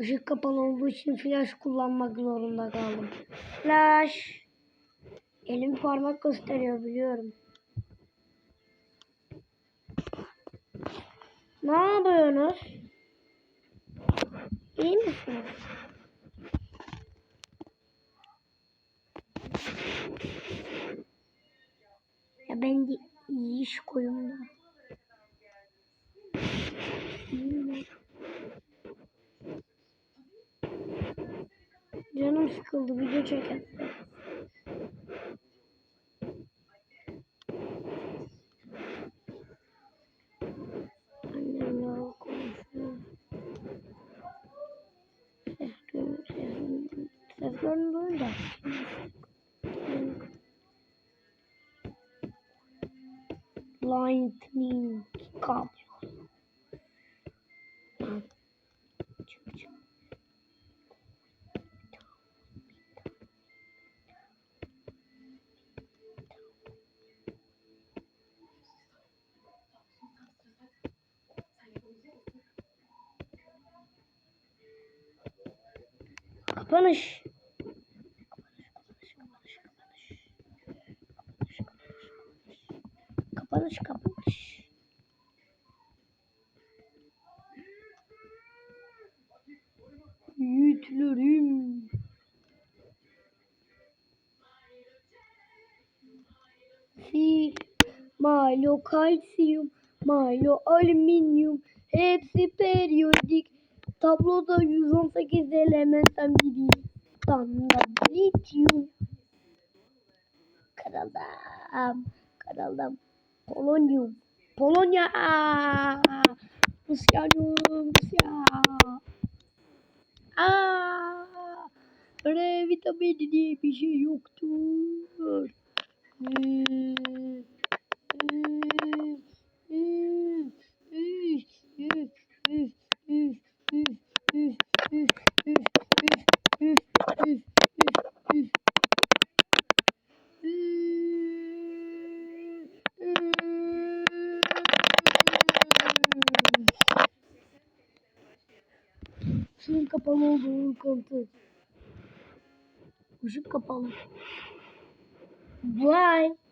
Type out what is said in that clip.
Işık kapalı olduğu için flash kullanmak zorunda kaldım. Flash. Elim parmak gösteriyor biliyorum. Ne yapıyorsunuz? İyi misiniz? Ya ben de iyi iş koyumda. Canım sıkıldı video duyuyorum. Seslerini, seslerini duyunca. Lightning kablo. Kapanış. Kapanış kapanış. Yiğitlerim. Si, malo kalsiyum, malo alüminyum, hepsi periyodik. Tabloda 118 elementten biri. Damla lityum. Karalım, karalım. Polonyum, Polonya. Rusyanyum, Rusya. Aa, R vitamini diye bir şey yoktur. Suyun kapalı olduğunu kanıtı. Işık kapalı. Bye.